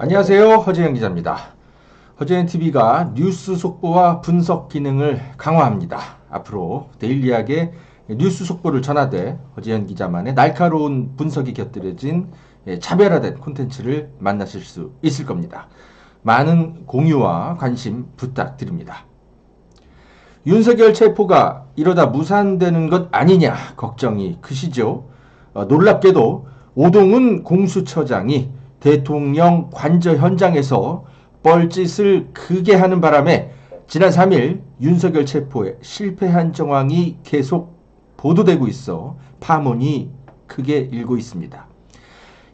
안녕하세요. 허재영 기자입니다. 허재영 TV가 뉴스 속보와 분석 기능을 강화합니다. 앞으로 데일리하게 뉴스 속보를 전하되 허재영 기자만의 날카로운 분석이 곁들여진 예, 차별화된 콘텐츠를 만나실 수 있을 겁니다. 많은 공유와 관심 부탁드립니다. 윤석열 체포가 이러다 무산되는 것 아니냐 걱정이 크시죠? 어, 놀랍게도 오동훈 공수처장이 대통령 관저 현장에서 뻘짓을 크게 하는 바람에 지난 3일 윤석열 체포에 실패한 정황이 계속 보도되고 있어 파문이 크게 일고 있습니다.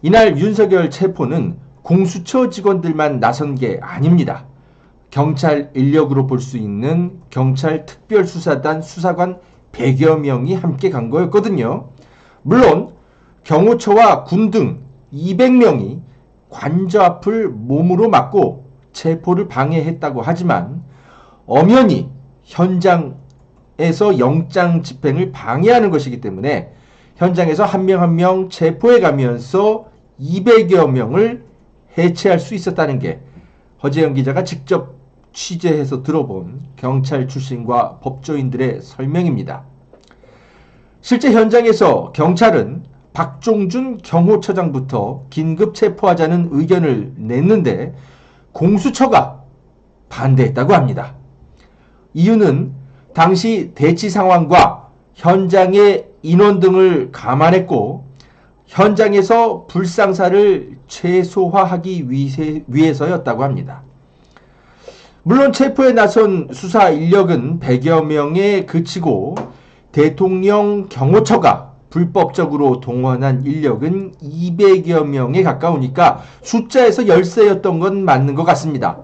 이날 윤석열 체포는 공수처 직원들만 나선 게 아닙니다. 경찰 인력으로 볼 수 있는 경찰 특별수사단 수사관 100여 명이 함께 간 거였거든요. 물론 경호처와 군 등 200명이 관저 앞을 몸으로 막고 체포를 방해했다고 하지만 엄연히 현장에서 영장 집행을 방해하는 것이기 때문에 현장에서 한 명 한 명 체포해 가면서 200여 명을 해체할 수 있었다는 게 허재영 기자가 직접 취재해서 들어본 경찰 출신과 법조인들의 설명입니다. 실제 현장에서 경찰은 박종준 경호처장부터 긴급 체포하자는 의견을 냈는데 공수처가 반대했다고 합니다. 이유는 당시 대치 상황과 현장의 인원 등을 감안했고 현장에서 불상사를 최소화하기 위해서였다고 합니다. 물론 체포에 나선 수사 인력은 100여 명에 그치고 대통령 경호처가 불법적으로 동원한 인력은 200여 명에 가까우니까 숫자에서 열세였던 건 맞는 것 같습니다.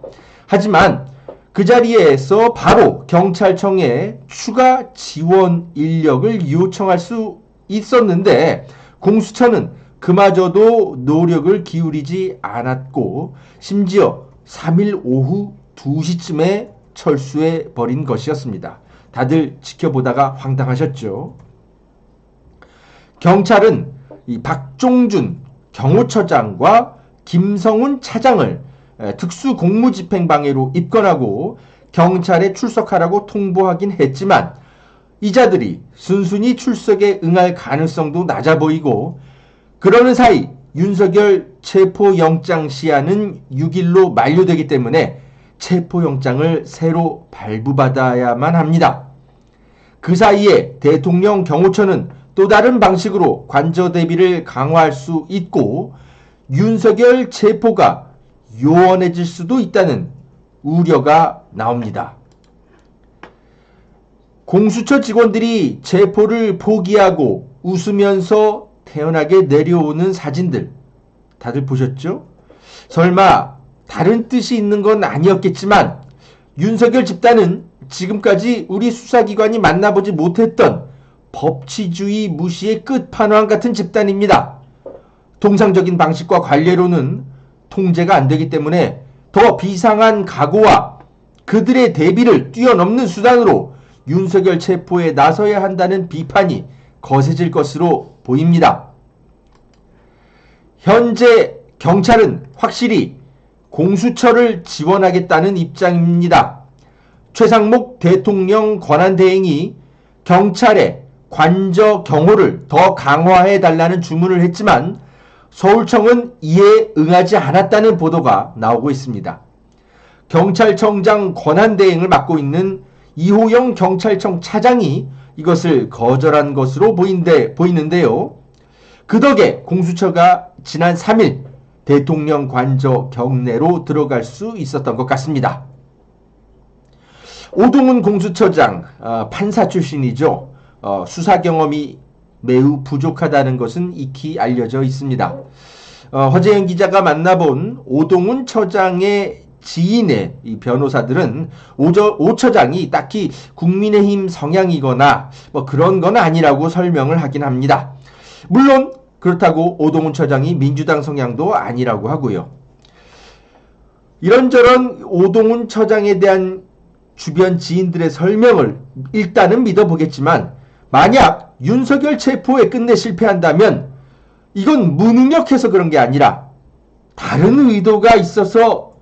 하지만 그 자리에서 바로 경찰청에 추가 지원 인력을 요청할 수 있었는데 공수처는 그마저도 노력을 기울이지 않았고 심지어 3일 오후 2시쯤에 철수해 버린 것이었습니다. 다들 지켜보다가 황당하셨죠. 경찰은 이 박종준 경호처장과 김성훈 차장을 특수 공무집행방해로 입건하고 경찰에 출석하라고 통보하긴 했지만 이자들이 순순히 출석에 응할 가능성도 낮아 보이고 그러는 사이 윤석열 체포영장 시한은 6일로 만료되기 때문에 체포영장을 새로 발부받아야만 합니다. 그 사이에 대통령 경호처는 또 다른 방식으로 관저 대비를 강화할 수 있고 윤석열 체포가 요원해질 수도 있다는 우려가 나옵니다. 공수처 직원들이 체포를 포기하고 웃으면서 태연하게 내려오는 사진들 다들 보셨죠? 설마 다른 뜻이 있는 건 아니었겠지만 윤석열 집단은 지금까지 우리 수사기관이 만나보지 못했던 법치주의 무시의 끝판왕 같은 집단입니다. 통상적인 방식과 관례로는 통제가 안 되기 때문에 더 비상한 각오와 그들의 대비를 뛰어넘는 수단으로 윤석열 체포에 나서야 한다는 비판이 거세질 것으로 보입니다. 현재 경찰은 확실히 공수처를 지원하겠다는 입장입니다. 최상목 대통령 권한대행이 경찰에 관저 경호를 더 강화해 달라는 주문을 했지만 서울청은 이에 응하지 않았다는 보도가 나오고 있습니다. 경찰청장 권한대행을 맡고 있는 이호영 경찰청 차장이 이것을 거절한 것으로 보인데, 보이는데요. 그 덕에 공수처가 지난 3일 대통령 관저 경내로 들어갈 수 있었던 것 같습니다. 오동훈 공수처장, 어, 판사 출신이죠. 어, 수사 경험이 매우 부족하다는 것은 익히 알려져 있습니다. 어, 허재영 기자가 만나본 오동훈 처장의 지인의 이 변호사들은 오저, 오 처장이 딱히 국민의힘 성향이거나 뭐 그런 건 아니라고 설명을 하긴 합니다. 물론 그렇다고 오동훈 처장이 민주당 성향도 아니라고 하고요. 이런저런 오동훈 처장에 대한 주변 지인들의 설명을 일단은 믿어보겠지만 만약 윤석열 체포에 끝내 실패한다면 이건 무능력해서 그런 게 아니라 다른 의도가 있어서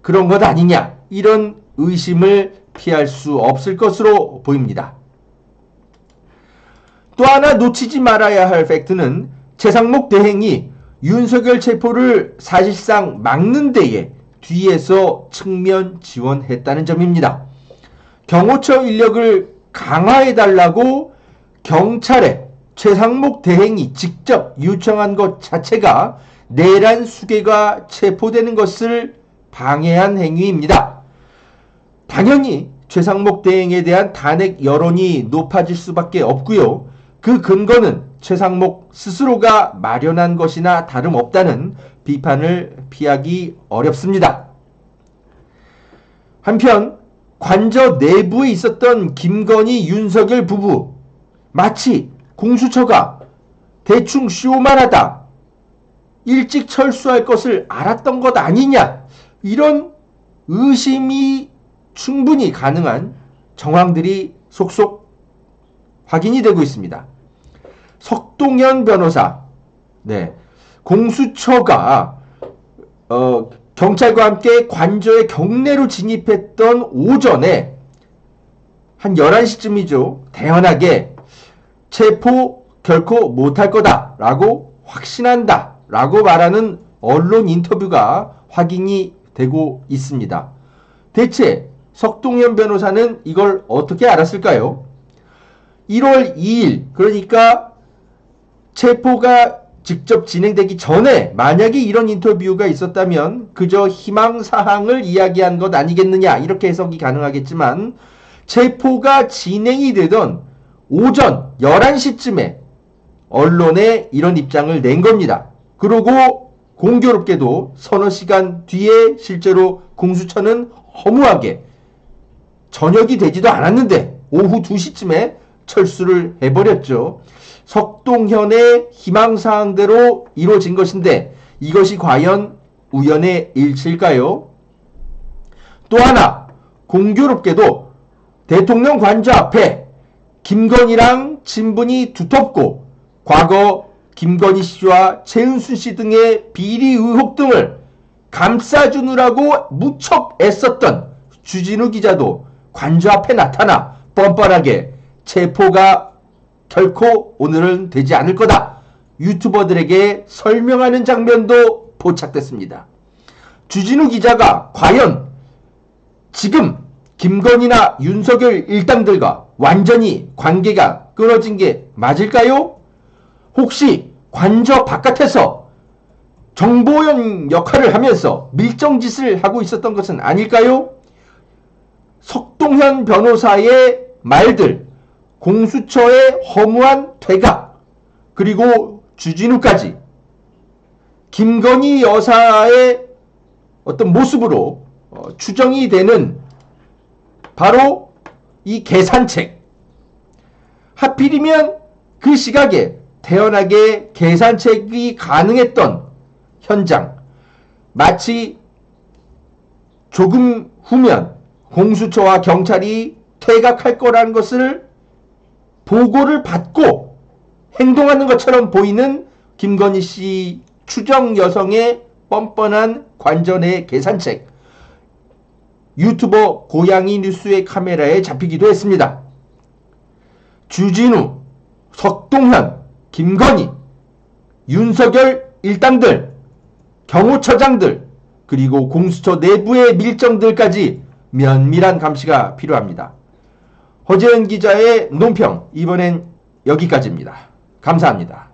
그런 것 아니냐 이런 의심을 피할 수 없을 것으로 보입니다. 또 하나 놓치지 말아야 할 팩트는 최상목 대행이 윤석열 체포를 사실상 막는 데에 뒤에서 측면 지원했다는 점입니다. 경호처 인력을 강화해달라고 경찰에 최상목 대행이 직접 요청한 것 자체가 내란 수계가 체포되는 것을 방해한 행위입니다. 당연히 최상목 대행에 대한 탄핵 여론이 높아질 수밖에 없고요. 그 근거는 최상목 스스로가 마련한 것이나 다름없다는 비판을 피하기 어렵습니다. 한편 관저 내부에 있었던 김건희 윤석열 부부 마치 공수처가 대충 쇼만 하다 일찍 철수할 것을 알았던 것 아니냐 이런 의심이 충분히 가능한 정황들이 속속 확인이 되고 있습니다. 석동현 변호사, 네, 공수처가 어, 경찰과 함께 관저의 경내로 진입했던 오전에 한 11시쯤이죠. 대연하게 체포 결코 못할 거다라고 확신한다라고 말하는 언론 인터뷰가 확인이 되고 있습니다. 대체 석동현 변호사는 이걸 어떻게 알았을까요? 1월 2일 그러니까 체포가 직접 진행되기 전에 만약에 이런 인터뷰가 있었다면 그저 희망 사항을 이야기한 것 아니겠느냐 이렇게 해석이 가능하겠지만 체포가 진행이 되던 오전 11시쯤에 언론에 이런 입장을 낸 겁니다. 그리고 공교롭게도 서너 시간 뒤에 실제로 공수처는 허무하게 저녁이 되지도 않았는데 오후 2시쯤에 철수를 해버렸죠. 석동현의 희망사항대로 이루어진 것인데 이것이 과연 우연의 일치일까요? 또 하나 공교롭게도 대통령 관저 앞에 김건희랑 친분이 두텁고 과거 김건희 씨와 최은순 씨 등의 비리 의혹 등을 감싸주느라고 무척 애썼던 주진우 기자도 관저 앞에 나타나 뻔뻔하게 체포가 결코 오늘은 되지 않을 거다. 유튜버들에게 설명하는 장면도 포착됐습니다. 주진우 기자가 과연 지금 김건희나 윤석열 일당들과 완전히 관계가 끊어진 게 맞을까요? 혹시 관저 바깥에서 정보원 역할을 하면서 밀정짓을 하고 있었던 것은 아닐까요? 석동현 변호사의 말들, 공수처의 허무한 퇴각, 그리고 주진우까지 김건희 여사의 어떤 모습으로 어, 추정이 되는 바로 이 계산책. 하필이면 그 시각에 태연하게 계산책이 가능했던 현장. 마치 조금 후면 공수처와 경찰이 퇴각할 거라는 것을 보고를 받고 행동하는 것처럼 보이는 김건희 씨 추정 여성의 뻔뻔한 관전의 계산책. 유튜버 고양이 뉴스의 카메라에 잡히기도 했습니다. 주진우, 석동현, 김건희, 윤석열 일당들, 경호처장들, 그리고 공수처 내부의 밀정들까지 면밀한 감시가 필요합니다. 허재현 기자의 논평 이번엔 여기까지입니다. 감사합니다.